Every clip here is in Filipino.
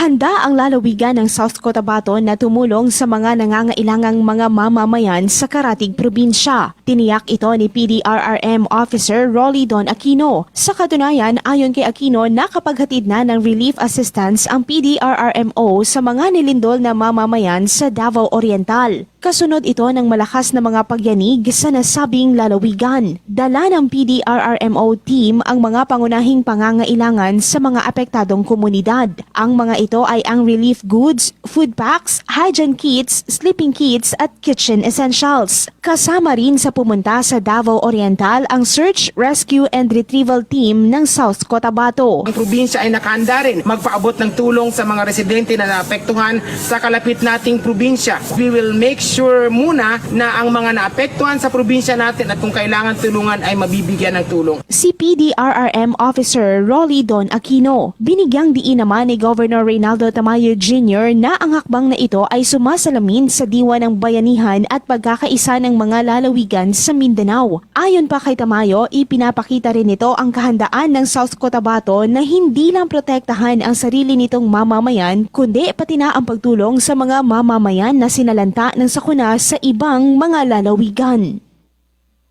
Handa ang lalawigan ng South Cotabato na tumulong sa mga nangangailangang mga mamamayan sa karatig probinsya. Tiniyak ito ni PDRRM Officer Rolly Don Aquino. Sa katunayan, ayon kay Aquino, nakapaghatid na ng relief assistance ang PDRRMO sa mga nilindol na mamamayan sa Davao Oriental. Kasunod ito ng malakas na mga pagyanig sa nasabing lalawigan. Dala ng PDRRMO team ang mga pangunahing pangangailangan sa mga apektadong komunidad. Ang mga ito ay ang relief goods, food packs, hygiene kits, sleeping kits at kitchen essentials. Kasama rin sa pumunta sa Davao Oriental ang Search, Rescue and Retrieval Team ng South Cotabato. Ang probinsya ay nakahanda rin magpaabot ng tulong sa mga residente na naapektuhan sa kalapit nating probinsya. We will make sure muna na ang mga naapektuhan sa probinsya natin at kung kailangan tulungan ay mabibigyan ng tulong. Si PDRRM Officer Rolly Don Aquino. Binigyang diin naman ni Governor Reynaldo Tamayo Jr. na ang hakbang na ito ay sumasalamin sa diwa ng bayanihan at pagkakaisa ng mga lalawigan sa Mindanao. Ayon pa kay Tamayo, ipinapakita rin nito ang kahandaan ng South Cotabato na hindi lang protektahan ang sarili nitong mamamayan, kundi pati na ang pagtulong sa mga mamamayan na sinalanta ng sakuna sa ibang mga lalawigan.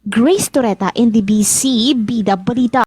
Grace Toreta, NDBC, Bida Balita.